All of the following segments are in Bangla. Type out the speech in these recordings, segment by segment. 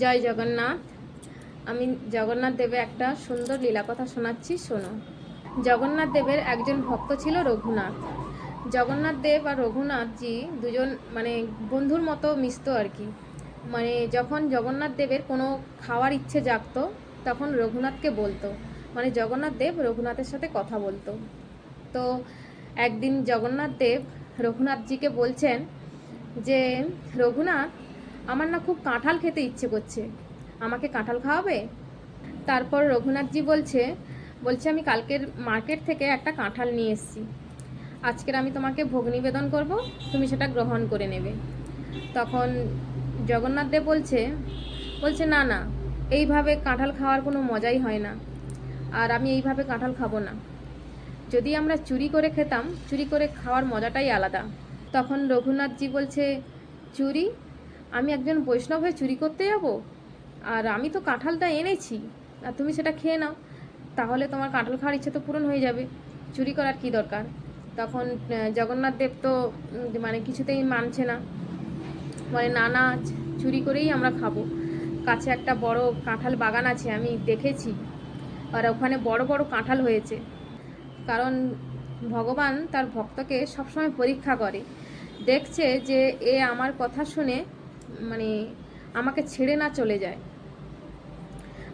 জয় জগন্নাথ। আমি জগন্নাথ দেবে একটা সুন্দর লীলা কথা শোনাচ্ছি, শোনো। জগন্নাথ দেবের একজন ভক্ত ছিল রঘুনাথ। জগন্নাথ দেব আর রঘুনাথজি দুজন মানে বন্ধুর মতো মিশতো আর কি। মানে যখন জগন্নাথ দেবের কোনো খাওয়ার ইচ্ছে জাগতো, তখন রঘুনাথকে বলতো। মানে জগন্নাথ দেব রঘুনাথের সাথে কথা বলতো। তো একদিন জগন্নাথ দেব রঘুনাথজিকে বলছেন যে, রঘুনাথ আমার না খুব কাঁঠাল খেতে ইচ্ছে করছে। আমাকে কাঁঠাল খাওয়াবে? তারপর রঘুনাথজি বলছে বলছে আমি কালকের মার্কেট থেকে একটা কাঁঠাল নিয়ে এসেছি। আজকের আমি তোমাকে ভোগ নিবেদন করব, তুমি সেটা গ্রহণ করে নেবে। তখন জগন্নাথ দেব বলছে বলছে না না, এইভাবে কাঁঠাল খাওয়ার কোনো মজাই হয় না। আর আমি এইভাবে কাঁঠাল খাব না। যদি আমরা চুরি করে খেতাম, চুরি করে খাওয়ার মজাটাই আলাদা। তখন রঘুনাথজি বলছে, চুরি? আমি একজন বৈষ্ণব হয়ে চুরি করতে যাব? আর আমি তো কাঁঠালটা এনেছি। আর তুমি সেটা খেয়ে নাও। তাহলে তোমার কাঁঠাল খাওয়ার ইচ্ছে তো পূরণ হয়ে যাবে। চুরি করার কি দরকার? তখন জগন্নাথ দেব তো মানে কিছুতেই মানছে না। মানে না না, চুরি করেই আমরা খাব। কাছে একটা বড় কাঁঠাল বাগান আছে, আমি দেখেছি। আর ওখানে বড় বড় কাঁঠাল হয়েছে। কারণ ভগবান তার ভক্তকে সবসময় পরীক্ষা করে। দেখছে যে এ আমার কথা শুনে মানে আমাকে ছেড়ে না চলে যায়।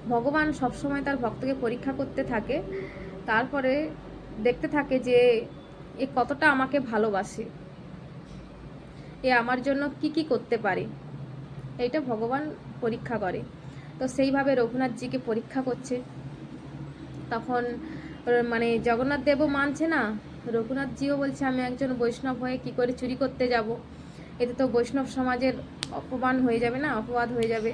ভগবান সবসময় তার ভক্তকে পরীক্ষা করতে থাকে, তারপরে দেখতে থাকে যে এ কতটা আমাকে ভালোবাসে। এ আমার জন্য কি কি করতে পারে। এইটা ভগবান পরীক্ষা করে। তো সেইভাবে রঘুনাথজিকে পরীক্ষা করছে। তখন মানে জগন্নাথ দেবও মানছে না। রঘুনাথজিও বলছে, আমি একজন বৈষ্ণব হয়ে কি করে চুরি করতে যাব? এতে তো বৈষ্ণব সমাজের অপমান হয়ে যাবে না? অপবাদ হয়ে যাবে?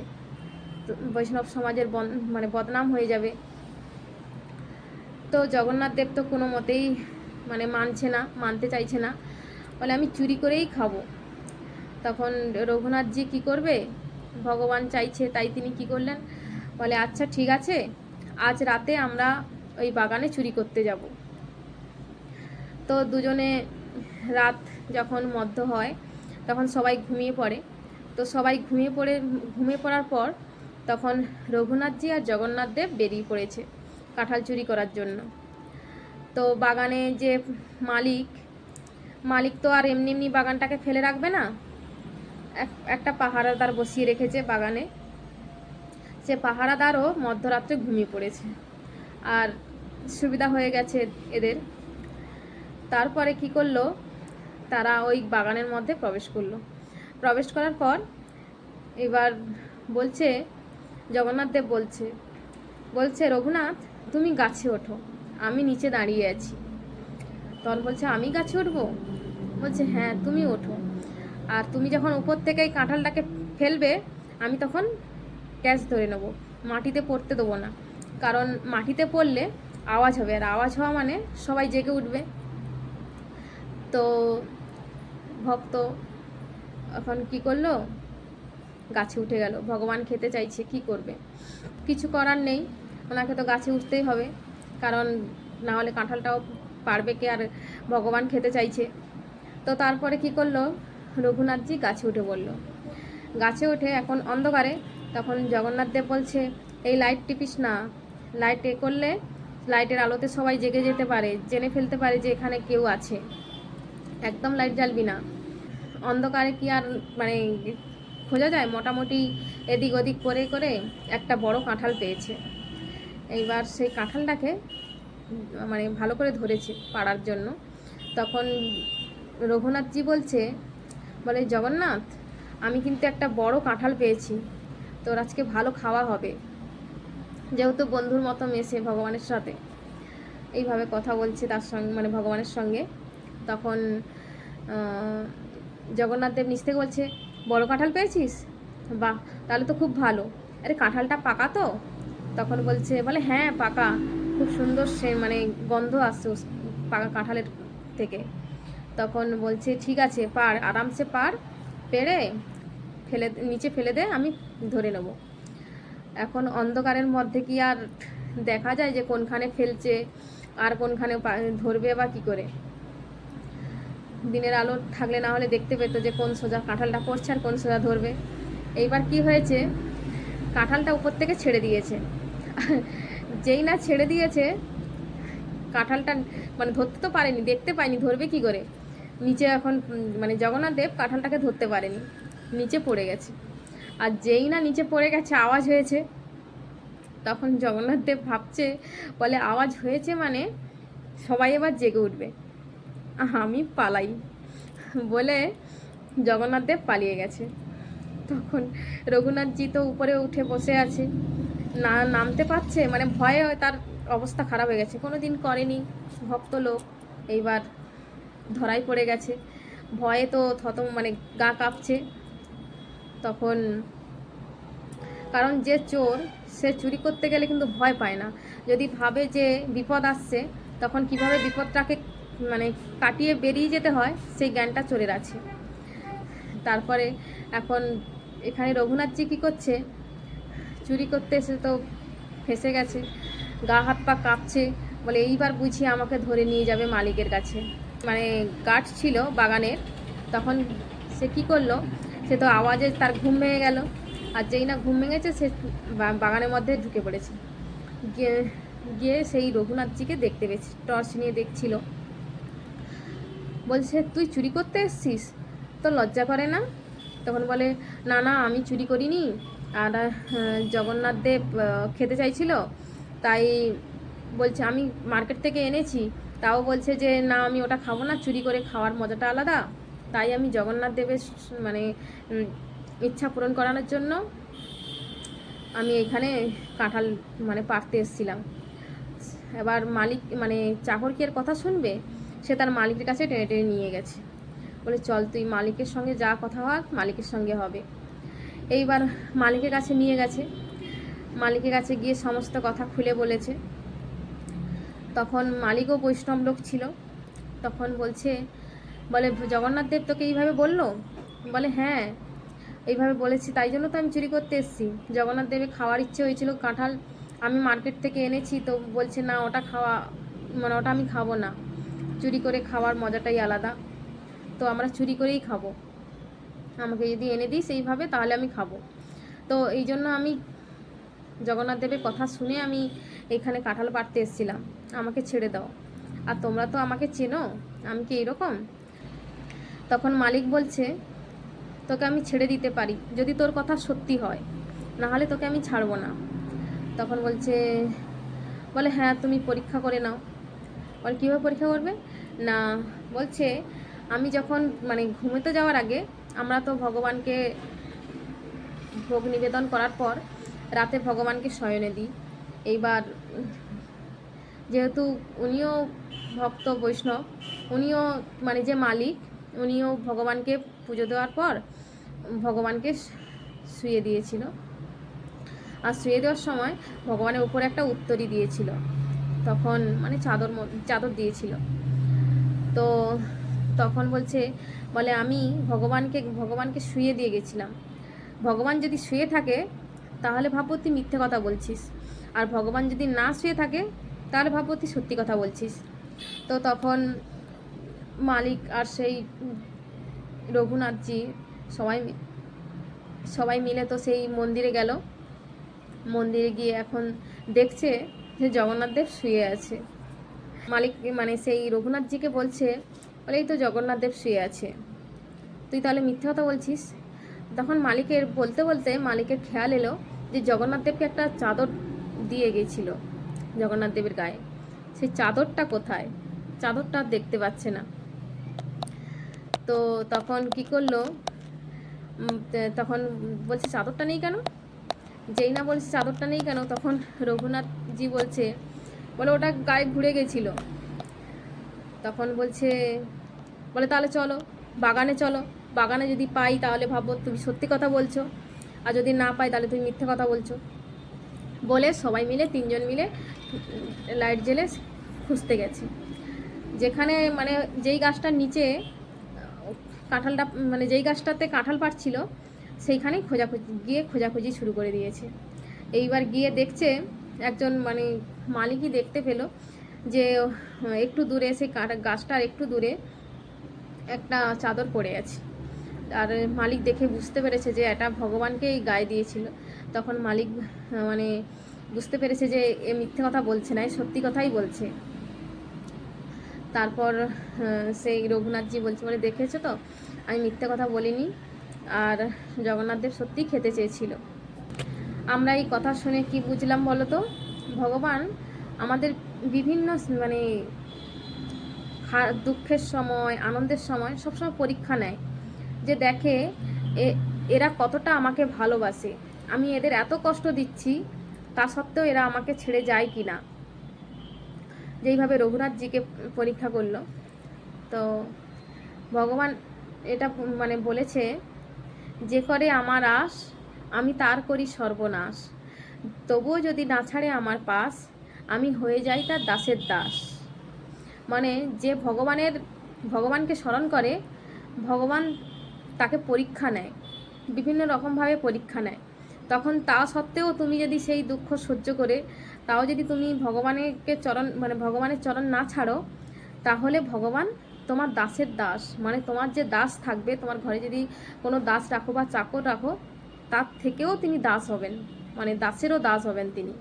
বৈষ্ণব সমাজের মানে বদনাম হয়ে যাবে? তো জগন্নাথ দেব তো কোনো মতেই মানে মানছে না, মানতে চাইছে না। বলে, আমি চুরি করেই খাব। তখন রঘুনাথজি কি করবে? ভগবান চাইছে, তাই তিনি কি করলেন? বলে আচ্ছা ঠিক আছে। আজ রাতে আমরা ওই বাগানে চুরি করতে যাব। তো দুজনে রাত যখন মধ্য হয়, তখন সবাই ঘুমিয়ে পড়ে। তো সবাই ঘুমিয়ে পড়ে, ঘুমিয়ে পড়ার পর তখন রঘুনাথজি আর জগন্নাথ দেব বেরিয়ে পড়েছে কাঁঠাল চুরি করার জন্য। তো বাগানে যে মালিক মালিক তো আর এমনি এমনি বাগানটাকে ফেলে রাখবে না। এক- একটা পাহারাদার বসিয়ে রেখেছে বাগানে। সে পাহারাদারও মধ্যরাত্রে ঘুমিয়ে পড়েছে। আর সুবিধা হয়ে গেছে এদের। তারপরে কি করল? তারা ওই বাগানের মধ্যে প্রবেশ করল। প্রবেশ করার পর এবার বলছে, জগন্নাথ দেব বলছে বলছে, রঘুনাথ, তুমি গাছে ওঠো, আমি নিচে দাঁড়িয়ে আছি। তখন বলছে, আমি গাছে উঠবো? বলছে হ্যাঁ তুমি ওঠো। আর তুমি যখন উপর থেকে এই কাঁঠালটাকে ফেলবে, আমি তখন ক্যাচ ধরে নেব, মাটিতে পড়তে দেবো না। কারণ মাটিতে পড়লে আওয়াজ হবে, আর আওয়াজ হওয়া মানে সবাই জেগে উঠবে। তো ভক্ত এখন কি করল? গাছে উঠে গেল। ভগবান খেতে চাইছে, কি করবে? কিছু করার নেই। ওনাকে তো গাছে উঠতেই হবে। কারণ না হলে কাঁঠালটাও পারবে কে? আর ভগবান খেতে চাইছে। তো তারপরে কি করল? রঘুনাথজি গাছে উঠে বলল, গাছে উঠে এখন অন্ধকারে? তখন জগন্নাথ দেব বলছে, এই লাইট টিপিস না। লাইট এ করলে লাইটের আলোতে সবাই জেগে যেতে পারে। জেনে ফেলতে পারে যে এখানে কেউ আছে। একদম লাইট জ্বালবি না। অন্ধকারে কি আর মানে খোঁজা যায়? মোটামুটি এদিক ওদিক করে করে একটা বড় কাঁঠাল পেয়েছে। এইবার সেই কাঁঠালটাকে মানে ভালো করে ধরেছে পাড়ার জন্য। তখন রঘুনাথজি বলছে, বলে, জগন্নাথ, আমি কিন্তু একটা বড় কাঁঠাল পেয়েছি। তোর আজকে ভালো খাওয়া হবে। যেহেতু বন্ধুর মতো মেশে ভগবানের সাথে। এইভাবে কথা বলছে তার সঙ্গে মানে ভগবানের সঙ্গে। তখন জগন্নাথ দেব নিচ থেকে বলছে, বড় কাঁঠাল পেয়েছিস? বাহ, তাহলে তো খুব ভালো। আরে, কাঁঠালটা পাকা তো? তখন বলছে, বলে হ্যাঁ পাকা। খুব সুন্দর সে মানে গন্ধ আসছে পাকা কাঁঠালের থেকে। তখন বলছে, ঠিক আছে, পার, আরামসে পার, পেরে ফেলে, নিচে ফেলে দে, আমি ধরে নেব। এখন অন্ধকারের মধ্যে কি আর দেখা যায় যে কোনখানে ফেলছে, আর কোনখানে ধরবে বা কি করে? দিনের আলো থাকলে না হলে দেখতে পেতো যে কোন সোজা কাঁঠালটা পড়ছে আর কোন সোজা ধরবে। এইবার কি হয়েছে? কাঁঠালটা উপর থেকে ছেড়ে দিয়েছে। যেই না ছেড়ে দিয়েছে, কাঁঠালটা মানে ধরতে তো পারেনি, দেখতে পায়নি, ধরবে কি করে? নিচে এখন মানে জগন্নাথ দেব কাঁঠালটাকে ধরতে পারেনি, নিচে পড়ে গেছে। আর যেই না নিচে পড়ে গেছে, আওয়াজ হয়েছে। তখন জগন্নাথ দেব ভাবছে, বলে আওয়াজ হয়েছে মানে সবাই এবার জেগে উঠবে। আমি পালাই। বলে জগন্নাথ দেব পালিয়ে গেছে। তখন রঘুনাথজি তো উপরে উঠে বসে আছে। না, নামতে পারছে? মানে ভয়ে তার অবস্থা খারাপ হয়ে গেছে। কোনো দিন করেনি। ভক্ত লোক এইবার ধরাই পড়ে গেছে। ভয়ে তো থত মানে গা কাঁপছে। তখন কারণ যে চোর, সে চুরি করতে গেলে কিন্তু ভয় পায় না। যদি ভাবে যে বিপদ আসছে, তখন কীভাবে বিপদটাকে মানে কাটিয়ে বেরিয়ে যেতে হয়, সেই জ্ঞানটা চোরের আছে তারপরে এখন এখানে রঘুনাথজি কী করছে? চুরি করতে এসে তো ফেসে গেছে, গা হাত পা কাঁপছে, বলে এইবার বুঝি আমাকে ধরে নিয়ে যাবে মালিকের কাছে। মানে গাছ ছিল বাগানের, তখন সে কি করল? সে তো আওয়াজে তার ঘুম ভেঙে গেল, আর যেই না ঘুম ভেঙেছে সে বাগানের মধ্যে ঢুকে পড়েছে। গিয়ে গিয়ে সেই রঘুনাথজিকে দেখতে পেয়েছে, টর্চ নিয়ে দেখছিল। বলছে, তুই চুরি করতে এসছিস? তো লজ্জা করে না? তখন বলে, না না, আমি চুরি করিনি। আর জগন্নাথ দেব খেতে চাইছিল। তাই বলছে, আমি মার্কেট থেকে এনেছি। তাও বলছে যে, না, আমি ওটা খাব না, চুরি করে খাওয়ার মজাটা আলাদা। তাই আমি জগন্নাথ দেবের মানে ইচ্ছা পূরণ করানোর জন্য আমি এখানে কাঁঠাল মানে পারতে এসেছিলাম। এবার মালিক মানে চাকর কি এর কথা শুনবে? সে তার মালিকের কাছে টেনে টেনে নিয়ে গেছে। বলে, চল তুই মালিকের সঙ্গে যা কথা হওয়ার মালিকের সঙ্গে হবে। এইবার মালিকের কাছে নিয়ে গেছে। মালিকের কাছে গিয়ে সমস্ত কথা খুলে বলেছে। তখন মালিকও বৈষ্ণব লোক ছিল। তখন বলছে, বলে, জগন্নাথ দেব তোকে এইভাবে বলল? বলে হ্যাঁ এইভাবে বলেছি, তাই জন্য তো আমি চুরি করতে এসেছি। জগন্নাথ দেবের খাওয়ার ইচ্ছে হয়েছিল কাঁঠাল আমি মার্কেট থেকে এনেছি, তো বলছে, না, ওটা খাওয়া মানে ওটা আমি খাব না। চুরি করে খাওয়ার মজাটাই আলাদা। তো আমরা চুরি করেই খাব। আমাকে যদি এনে দিই এইভাবে, তাহলে আমি খাব। তো এই জন্য আমি জগন্নাথ দেবের কথা শুনে আমি এখানে কাঁঠাল পাড়তে এসেছিলাম। আমাকে ছেড়ে দাও। আর তোমরা তো আমাকে চেনো, আমি কি এরকম তখন মালিক বলছে, তোকে আমি ছেড়ে দিতে পারি, যদি তোর কথা সত্যি হয়। না হলে তোকে আমি ছাড়বো না। তখন বলছে, বলে হ্যাঁ তুমি পরীক্ষা করে নাও। বলে কীভাবে পরীক্ষা করবে? না, বলছে, আমি যখন মানে ঘুমোতে যাওয়ার আগে আমরা তো ভগবানকে ভোগ নিবেদন করার পর রাতে ভগবানকে শয়নে দিই। এইবার যেহেতু উনিও ভক্ত বৈষ্ণব, উনিও মানে যে মালিক, উনিও ভগবানকে পুজো দেওয়ার পর ভগবানকে শুয়ে দিয়েছিল। আর শুয়ে দেওয়ার সময় ভগবানের উপরে একটা উত্তরই দিয়েছিল। তখন মানে চাদর চাদর দিয়েছিল। তো তখন বলছে, বলে আমি ভগবানকে ভগবানকে শুয়ে দিয়ে গেছিলাম। ভগবান যদি শুয়ে থাকে, তাহলে ভাবো তুই মিথ্যে কথা বলছিস। আর ভগবান যদি না শুয়ে থাকে, তাহলে ভাবো তুই সত্যি কথা বলছিস। তো তখন মালিক আর সেই রঘুনাথজি সবাই সবাই মিলে তো সেই মন্দিরে গেল। মন্দিরে গিয়ে এখন দেখছে যে জগন্নাথ দেব শুয়ে আছে। মালিক মানে সেই রঘুনাথজিকে বলছে, বলে, এই তো জগন্নাথ দেব শুয়ে আছে। তুই তাহলে মিথ্যে কথা বলছিস? তখন মালিকের, বলতে বলতে মালিকের খেয়াল এলো যে জগন্নাথ দেবকে একটা চাদর দিয়ে গেছিল জগন্নাথ দেবের গায়ে। সেই চাদরটা কোথায়? চাদরটা দেখতে পাচ্ছে না। তো তখন কি করল? তখন বলছে, চাদরটা নেই কেন? যেই না বলছে চাদরটা নেই কেন? তখন রঘুনাথজি বলছে, বলে ওটা গায়ে ঘুরে গেছিল। তখন বলছে, বলে তাহলে চলো, বাগানে চলো। বাগানে যদি পাই তাহলে ভাবো তুমি সত্যি কথা বলছো। আর যদি না পাই তাহলে তুমি মিথ্যে কথা বলছো। বলে সবাই মিলে, তিনজন মিলে লাইট জেলে খুঁজতে গেছে। যেখানে মানে যেই গাছটার নিচে, কাঁঠালটা মানে যেই গাছটাতে কাঁঠাল পাড়ছিল সেইখানেই খোঁজাখুঁজি, গিয়ে খোঁজাখুঁজি শুরু করে দিয়েছে। এইবার গিয়ে দেখছে একজন মানে মালিকই দেখতে পেল যে, একটু দূরে সেই গাছটার একটু দূরে একটা চাদর পড়ে আছে। আর মালিক দেখে বুঝতে পেরেছে যে, এটা ভগবানকেই গায়ে দিয়েছিল। তখন মালিক মানে বুঝতে পেরেছে যে, এ মিথ্যে কথা বলছে না সত্যি কথাই বলছে। তারপর সেই রঘুনাথজি বলছে, বলে, দেখেছ তো? আমি মিথ্যে কথা বলিনি। আর জগন্নাথদেব সত্যিই খেতে চেয়েছিল। আমরা এই কথা শুনে কি বুঝলাম বলো তো? ভগবান আমাদের বিভিন্ন মানে দুঃখের সময়, আনন্দের সময় সবসময় পরীক্ষা নেয় যে দেখে এরা কতটা আমাকে ভালোবাসে। আমি এদের এত কষ্ট দিচ্ছি, তা সত্ত্বেও এরা আমাকে ছেড়ে যায় কি না যেইভাবে রঘুনাথজিকে পরীক্ষা করল। তো ভগবান এটা মানে বলেছে যে করে আমার আশ, আমি তার করি সর্বনাশ। তবুও যদি না ছাড়ে আমার পাশ, আমি হয়ে যাই তার দাসের দাস। মানে যে ভগবানের, ভগবানকে স্মরণ করে, ভগবান তাকে পরীক্ষা নেয়, বিভিন্ন রকমভাবে পরীক্ষা নেয়। তখন তা সত্ত্বেও তুমি যদি সেই দুঃখ সহ্য করে, তাও যদি তুমি ভগবানেরকে চরণ মানে ভগবানের চরণ না ছাড়ো, তাহলে ভগবান তোমার দাসের দাস মানে তোমার যে দাস থাকবে, তোমার ঘরে যদি কোনো দাস রাখো বা চাকর রাখো, তার থেকেও তিনি দাস হবেন মানে দাসেরও দাস হবেন তিনি।